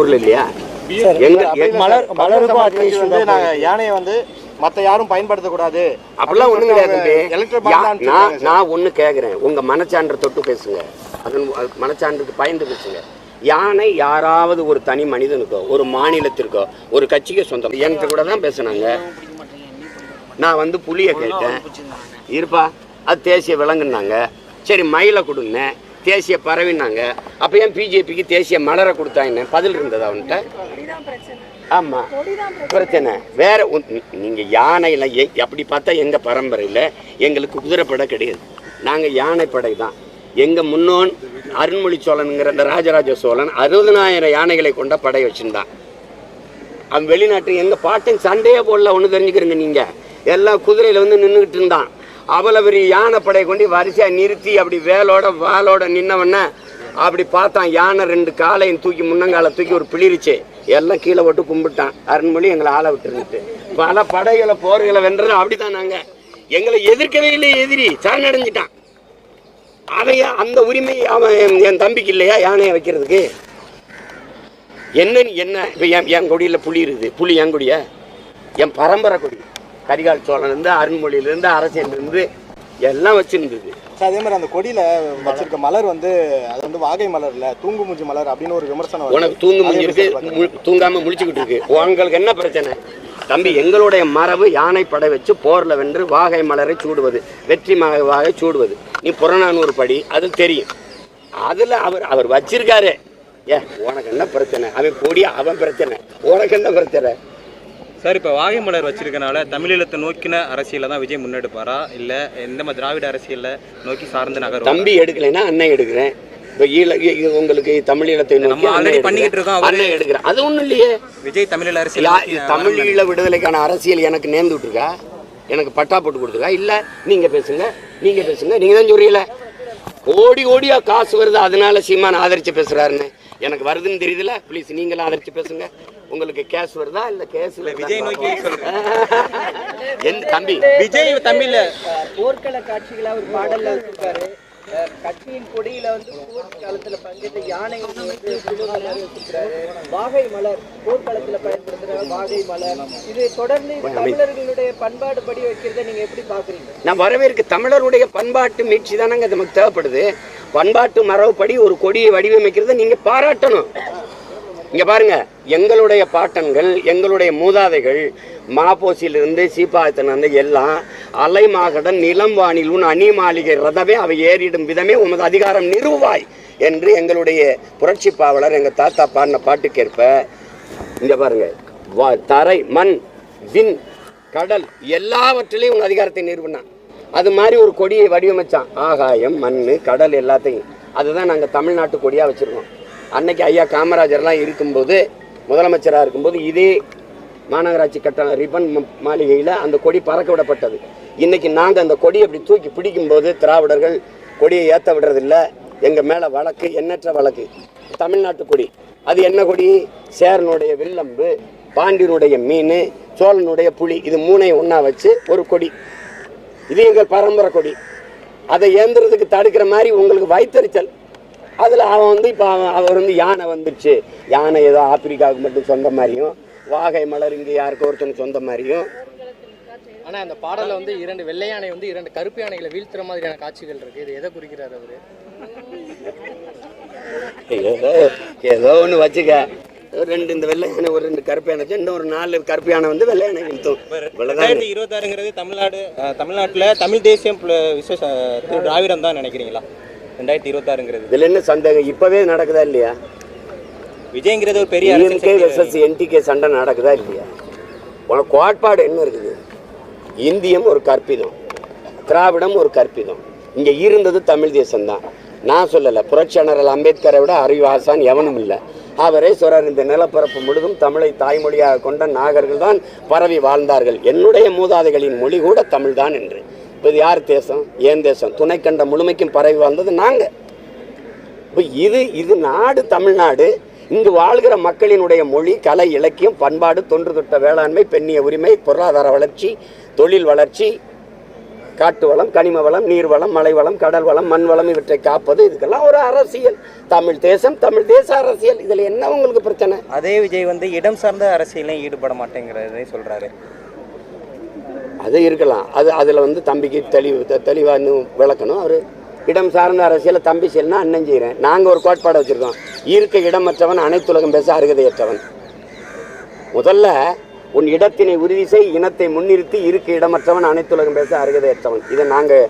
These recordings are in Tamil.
ஊர்ல இல்லையா? மலர் மலருக்கும் issue வந்து தான் நாங்க யானையை வந்து மத்த யாரும் பயன்படுத்தக்கூடாது. அப்படிலாம் ஒண்ணும் கிடையாது நான் நான் ஒண்ணு கேக்குறேன். உங்க மனச்சான்று தொட்டு பேசுங்க. அதன் அது மனச்சான்றுக்கு பயந்து பேசுங்க. யானை யாராவது ஒரு தனி மனிதனுக்கோ ஒரு மாநிலத்திற்கோ ஒரு கட்சிக்கோ சொந்தம். என்கிட்ட கூட தான் பேசுனாங்க. நான் வந்து புலியை கேட்டேன். இருப்பா. அது தேசிய விலங்குனாங்க சரி மயிலை கொடுங்க. தேசிய பறவைனாங்க அப்போ ஏன் பிஜேபிக்கு தேசிய மலரை கொடுத்தாங்க பதில் இருந்தது அவன்கிட்ட? ஆமாம் பிரச்சனை. வேற ஒன்- நீ- நீங்க யானையில அப்படி பார்த்தா எங்க பரம்பரையில் எங்களுக்கு குதிரைப்படை கிடையாது. நாங்க யானைப்படை தான். எங்க முன்னோன் அருண்மொழி சோழனுங்கிற அந்த ராஜராஜ சோழன் அறுபதனாயிரம் யானைகளை கொண்ட படை வச்சிருந்தான். அவன் வெளிநாட்டு எங்க பாட்டன் சண்டையே போடல ஒன்று தெரிஞ்சுக்கிறீங்க நீங்க. எல்லாம் குதிரையில வந்து நின்றுக்கிட்டு இருந்தான். அவ்வளவு பெரிய படையை கொண்டு வரிசையாக நிறுத்தி அப்படி வேலோட வாலோட நின்னவன அப்படி பார்த்தான். யானை ரெண்டு காலையும் தூக்கி முன்னங்கால தூக்கி ஒரு பிளிருச்சு. எல்லாம் கீழே போட்டு கும்பிட்டான். அருண்மொழி எங்களை ஆளை விட்டுருந்துட்டு. பல படைகளை போர்களை வென்றது அப்படிதான் நாங்கள் எங்களை எதிர்க்கவே இல்லை எதிரி. சரணடைஞ்சிட்டான். அதைய அந்த உரிமை அவன் என்- என் தம்பிக்கு இல்லையா யானையை வைக்கிறதுக்கு? என்னன்னு என்ன? இப்போ என் என் கொடியில் புளி இருக்குது. புலி என் கொடியா? என் பரம்பரை கொடி. கரிகால் சோழன்லேருந்து அருண்மொழியிலேருந்து அரசியலேருந்து எல்லாம் வச்சுருந்தது. சார் அதே மாதிரி அந்த கொடியில வச்சிருக்க மலர் வந்து அது வந்து வாகை மலர் இல்ல தூங்கு மூஞ்சி மலர் அப்படின்னு ஒரு விமர்சனம். உனக்கு தூங்கு எப்படி இருக்கு தூங்காம முழிச்சுக்கிட்டு இருக்கு. உங்களுக்கு என்ன பிரச்சனை? தம்பி எங்களுடைய மரபு யானை படை வச்சு போர்ல வென்று வாகை மலரை சூடுவது வெற்றி வாகை சூடுவது. நீ புறநானூறு படி அது தெரியும். அதுல அவர் அவர் வச்சிருக்காரு. ஏ உனக்கு என்ன பிரச்சனை? அவன் கொடி அவன் பிரச்சனை. உனக்கு என்ன பிரச்சனை? சார் இப்போ வாகை மலர் வச்சிருக்கனால தமிழீழத்தை நோக்கின அரசியலை தான் விஜய் முன்னெடுப்பாரா? இல்ல இந்த மாதிரி திராவிட அரசியலை நோக்கி சார்ந்து நகர் தம்பி எடுக்கலைன்னா அண்ணன் எடுக்கிறேன். இப்போ ஈழ உங்களுக்கு தமிழீழத்தை நோக்கி already பண்ணிக்கிட்டு. இருக்கோம். அண்ணன் எடுக்கிறேன். அது ஒண்ணும் இல்லையே. விஜய் தமிழீழ அரசியல் யா- நோக்கி தமிழ் ஈழ விடுதலைக்கான அரசியல் எனக்கு நேர்ந்து விட்டுருக்கா? எனக்கு பட்டா போட்டு கொடுத்துருக்கா? இல்ல நீங்க பேசுங்க. நீங்க பேசுங்க. நீங்க தான் சொல்றீங்களே. கோடி கோடியா காசு வருது. அதனால சீமான் ஆதரிச்சு பேசுறாருன்னு எனக்கு வருதுன்னு தெரியுதுல. ப்ளீஸ் நீங்களும் ஆதரிச்சு பேசுங்க. உங்களுக்கு கேஸ் வருதா இல்ல கேஸ் விஜய் நோக்கி சொல்றேன். எந்த தம்பி. விஜய் தமிழ்ல போர்க்கள காட்சிகளா ஒரு பாடல்ல அஹ் கட்சியின் கொடியில வந்து போர் காலத்துல பங்கேற்ற யானை வாகை மலர் போர்க்களத்துல பயன்படுத்துற வாகை மலர். இது தொடர்ந்து தமிழர்களுடைய பண்பாடு படி வைக்கிறத நீங்க எப்படி பாக்குறீங்க நான் வரவேற்க தமிழருடைய பண்பாட்டு மீட்சி தானங்க நமக்கு தேவைப்படுது. பண்பாட்டு மரபுப்படி ஒரு கொடியை வடிவமைக்கிறதை நீங்க பாராட்டணும். இங்கே பாருங்க எங்களுடைய பாட்டன்கள் எங்களுடைய மூதாதைகள் மாப்போசியிலிருந்து சீப்பாயத்திலிருந்து எல்லாம் அலைமாகடன் நிலம் வானிலும் அணி மாளிகை ரதமே அவை ஏறிடும் விதமே உமது அதிகாரம் நிறுவாய் என்று எங்களுடைய புரட்சி பாவலர் எங்கள் தாத்தா பாடின பாட்டுக்கேற்ப இங்கே பாருங்க வா- தரை மண் விண் கடல் எல்லாவற்றிலையும் உங்கள் அதிகாரத்தை நிறுவினான். அது மாதிரி ஒரு கொடியை வடிவமைச்சான். ஆகாயம் மண் கடல் எல்லாத்தையும். அதுதான் நாங்கள் தமிழ்நாட்டு கொடியாக வச்சுருக்கோம். அன்னைக்கு ஐயா காமராஜர்லாம் இருக்கும்போது முதலமைச்சராக இருக்கும்போது இதே மாநகராட்சி கட்டண ரிப்பன் மாளிகையில் அந்த கொடி பறக்க விடப்பட்டது. இன்னைக்கு நாங்கள் அந்த கொடியை அப்படி தூக்கி பிடிக்கும்போது திராவிடர்கள் கொடியை ஏற்ற விடுறதில்ல. எங்கள் மேலே வழக்கு எண்ணற்ற வழக்கு. தமிழ்நாட்டு கொடி. அது என்ன கொடி? சேரனுடைய வில்லம்பு பாண்டியனுடைய மீன் சோழனுடைய புலி. இது மூணையும் ஒன்றா வச்சு ஒரு கொடி. இது எங்கள் பரம்பரை கொடி. அதை ஏந்துறதுக்கு தடுக்கிற மாதிரி உங்களுக்கு வைத்தறிச்சல் அதில் அவன் வந்து இப்போ அவன் அவர் வந்து யானை வந்துருச்சு. யானை ஏதோ ஆப்பிரிக்காவுக்கு மட்டும் சொந்த மாதிரியும் வாகை மலர் இங்கே யாருக்கோ ஒருத்தனுக்கு சொந்த மாதிரியும். ஆனா அந்த பாடல்ல வந்து இரண்டு வெள்ளை யானை வந்து இரண்டு கருப்பு யானைகளை வீழ்த்துற மாதிரியான காட்சிகள் இருக்கு. இது எதை குறிக்கிறார் அவரு? ஏதோ ஏதோ ஒன்று வச்சுக்க. ஒரு ரெண்டு இந்த வெள்ளை யானை ஒரு ரெண்டு கருப்பு யானை இன்னும் ஒரு நாலு கருப்பு யானை வந்து வெள்ளை யானை இவ்வளோதான் ரெண்டாயிரத்தி இருபத்தாறுங்கிறது தமிழ்நாடு தமிழ்நாட்டுல தமிழ் தேசியம் விசேஷ திரு திராவிடம் தான் நினைக்கிறீங்களா? ரெண்டாயிரத்தி இருபத்தாறுங்கிறது. இதில் என்ன சந்தேகம்? இப்போவே நடக்குதா இல்லையா? விஜய்ங்கிறது ஒரு பெரிய டிஎம்கே. வெர்சஸ் என்டிகே சண்டை நடக்குதா இல்லையா? உனக்கு கோட்பாடு என்ன இருக்குது? இந்தியம் ஒரு கற்பிதம் திராவிடம் ஒரு கற்பிதம். இங்கே இருந்தது தமிழ் தேசம்தான். நான் சொல்லலை புரட்சியாளர் அம்பேத்கரை விட அறிவு ஆசான் எவனும் இல்லை. அவரே சொல்றார் இந்த நிலப்பரப்பு முழுதும் தமிழை தாய்மொழியாக கொண்ட நாகர்கள் தான் பரவி வாழ்ந்தார்கள். என்னுடைய மூதாதைகளின் மொழி கூட தமிழ்தான் என்று. இப்போ இது யார் தேசம்? ஏன் தேசம்? துணைக்கண்ட முழுமைக்கும் பரவி வாழ்ந்தது நாங்கள் இப்போ இது இது நாடு தமிழ்நாடு இங்கு வாழ்கிற மக்களினுடைய மொழி கலை இலக்கியம் பண்பாடு தொன்று தொட்ட வேளாண்மை பெண்ணிய உரிமை பொருளாதார வளர்ச்சி தொழில் வளர்ச்சி காட்டு வளம் கனிம வளம் நீர் வளம் மலை வளம் கடல் வளம் மண் வளம் இவற்றை காப்பது இதுக்கெல்லாம் ஒரு அரசியல். தமிழ் தேசம் தமிழ் தேச அரசியல். இதில் என்ன உங்களுக்கு பிரச்சனை? அதே விஜய் வந்து இடம் சார்ந்த அரசியலையும் ஈடுபட மாட்டேங்கிறதே சொல்கிறாரு அது இருக்கலாம். அது அதில் வந்து தம்பிக்கு தெளிவு தெளிவாக இன்னும் விளக்கணும். அவர் இடம் சார்ந்த அரசியலை தம்பி செய்யணும்னா அண்ணன் செய்கிறேன் நாங்கள் ஒரு கோட்பாடை வச்சுருக்கோம். இருக்க இடமற்றவன் அனைத்துலகம் பேச அருகதையற்றவன். முதல்ல உன் இடத்தினை உறுதி செய் இனத்தை முன்னிறுத்தி இருக்க இடமற்றவன் அனைத்துலகம் பேச அருகதையற்றவன். இதை நாங்கள்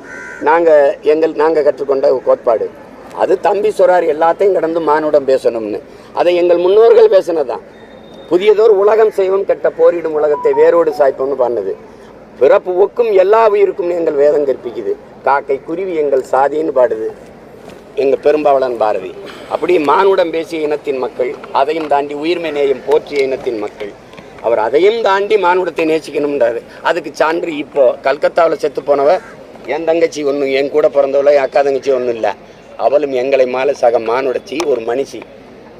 நாங்கள் எங்கள் நாங்கள் கற்றுக்கொண்ட கோட்பாடு. அது தம்பி சொல்றார் எல்லாத்தையும் கடந்து மானுடம் பேசணும்னு. அதை எங்கள் முன்னோர்கள் பேசினதான் புதியதோர் உலகம் செய்வோம் கெட்ட போரிடும் உலகத்தை வேரோடு சாய்ப்போம்னு பண்ணது பிறப்பு ஒக்கும் எல்லா உயிருக்கும் எங்கள் வேதம் கற்பிக்குது. காக்கை குருவி எங்கள் சாதின்னு பாடுது. எங்கள் பெரும்பாவளன் பாரதி. அப்படி மானுடம் பேசிய இனத்தின் மக்கள் அதையும் தாண்டி உயிர்மை நேயம் போற்றிய இனத்தின் மக்கள். அவர் அதையும் தாண்டி மானுடத்தை நேசிக்கணும்ன்றாரு. அதுக்கு சான்று இப்போ கல்கத்தாவில் செத்து போனவ என் தங்கச்சி ஒன்றும் என் கூட பிறந்தவளோ என் அக்கா தங்கச்சி ஒன்றும் இல்லை. அவளும் எங்களை மேலே சக மானுடச்சி ஒரு மனுஷி.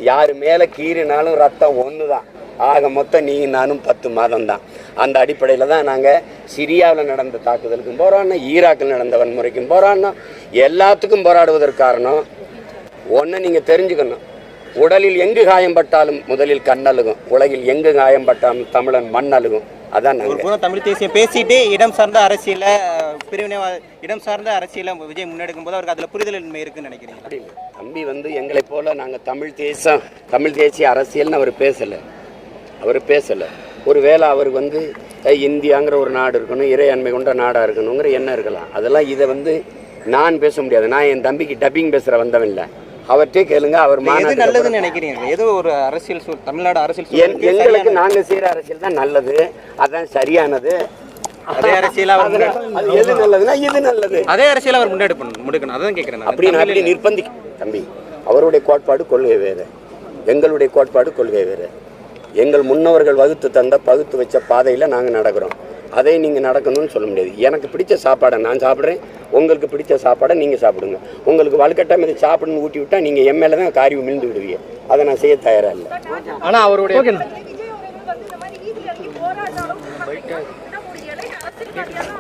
யார் மேலே கீறினாலும் ரத்தம் ஒன்று தான் ஆக மொத்தம் நீ நானும் பத்து மாதம் தான் அந்த அடிப்படையில் தான் நாங்கள் சிரியாவில் நடந்த தாக்குதலுக்கும் போராடினோம் ஈராக்கில் நடந்த வன்முறைக்கும் போராடினோம். எல்லாத்துக்கும் போராடுவதற்கு காரணம் ஒன்று நீங்கள் தெரிஞ்சுக்கணும். உடலில் எங்கு காயம்பட்டாலும் முதலில் கண்ணழுகும் உலகில் எங்கு காயம்பட்டாலும் தமிழன் மண் அழுகும் அதான் ஒரு புறம் தமிழ் தேசியம் பேசிட்டு இடம் சார்ந்த அரசியல பிரிவினை இடம் சார்ந்த அரசியல விஜய் முன்னெடுக்கும் போது அவருக்கு அதுல புரிதலின்மை இருக்குன்னு இல்லை. தம்பி வந்து எங்களைப் போல நாங்கள் தமிழ் தேசம் தமிழ் தேசிய அரசியல்னு அவர் பேசலை. அவர் பேசலை. ஒருவேளை அவருக்கு வந்து இந்தியாங்கிற ஒரு நாடு இருக்கணும் இறையாண்மை கொண்ட நாடாக இருக்கணுங்கிற எண்ணம் இருக்கலாம். அதெல்லாம் இதை வந்து நான் பேச முடியாது. நான் என் தம்பிக்கு டப்பிங் பேசுகிற வந்தவன் இல்லை. அவர்கிட்டே கேளுங்க அவர் எது நல்லதுன்னு நினைக்கிறீங்க? ஏதோ ஒரு அரசியல் சூழ் தமிழ்நாடு அரசியல் எங்களுக்கு நாங்கள் செய்கிற அரசியல் தான் நல்லது. அதான் சரியானது. அதே அரசியல் அவர் எது நல்லதுன்னா இது நல்லது? அதே அரசியல் அவர் முன்னெடுக்கணும். முடுக்கணும் அதான் கேட்கிறேன் அப்படி நிர்பந்தி தம்பி அவருடைய கோட்பாடு கொள்கை வேறு. எங்களுடைய கோட்பாடு கொள்கை வேறு. எங்கள் முன்னவர்கள் வகுத்து தந்த பகுத்து வச்ச பாதையில் நாங்கள் நடக்கிறோம். அதை நீங்கள் நடக்கணும்னு சொல்ல முடியாது. எனக்கு பிடிச்ச சாப்பாடை நான் சாப்பிட்றேன். உங்களுக்கு பிடிச்ச சாப்பாடை நீங்கள் சாப்பிடுங்க. உங்களுக்கு வலுக்கட்டாயம் இதை சாப்பிடணும்னு ஊட்டி விட்டால் நீங்கள் என் மேலே தான் காரி விழுந்து விடுவீங்க. அதை நான் செய்ய தயாராக இல்லை. ஆனால் அவருடைய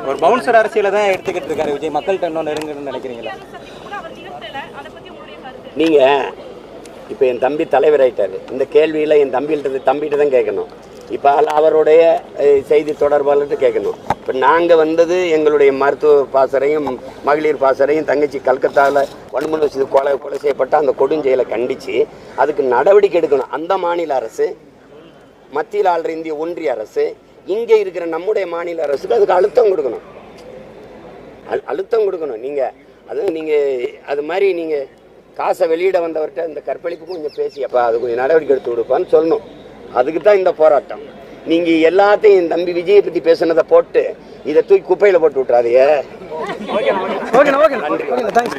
ஒரு பவுன்சர் அரசியலை தான் எடுத்துக்கிட்டு இருக்காரு விஜய். மக்கள்கிட்ட இன்னும் நெருங்குன்னு நினைக்கிறீங்களா? நீங்கள் இப்போ என் தம்பி தலைவர் ஆயிட்டாரு. இந்த கேள்வியில் என் தம்பிகிட்ட தம்பிகிட்ட தான் கேட்கணும். இப்போ அவருடைய செய்தி தொடர்பாளர்கிட்ட கேட்கணும். இப்போ நாங்கள் வந்தது எங்களுடைய மருத்துவ பாசறையும் மகளிர் பாசறையும் தங்கச்சி கல்கத்தாவில் வன்முறை வச்சு கொலை கொலை செய்யப்பட்ட அந்த கொடுஞ்செயலை கண்டித்து அதுக்கு நடவடிக்கை எடுக்கணும். அந்த மாநில அரசு மத்தியில் ஆள்ற இந்திய ஒன்றிய அரசு இங்கே இருக்கிற நம்முடைய மாநில அரசுக்கு அதுக்கு அழுத்தம் கொடுக்கணும். அழு- அழுத்தம் கொடுக்கணும். நீங்கள் அதுவும் நீங்கள் அது மாதிரி நீங்கள் காசை வெளியிட வந்தவர்கிட்ட இந்த கற்பழிப்பு கொஞ்சம் பேசி அப்போ அது கொஞ்சம் நடவடிக்கை எடுத்து கொடுப்பான்னு சொல்லணும். அதுக்கு தான் இந்த போராட்டம். நீங்கள் எல்லாத்தையும் என் தம்பி விஜயை பற்றி பேசுனதை போட்டு இதை தூக்கி குப்பையில் போட்டு தேங்க்ஸ்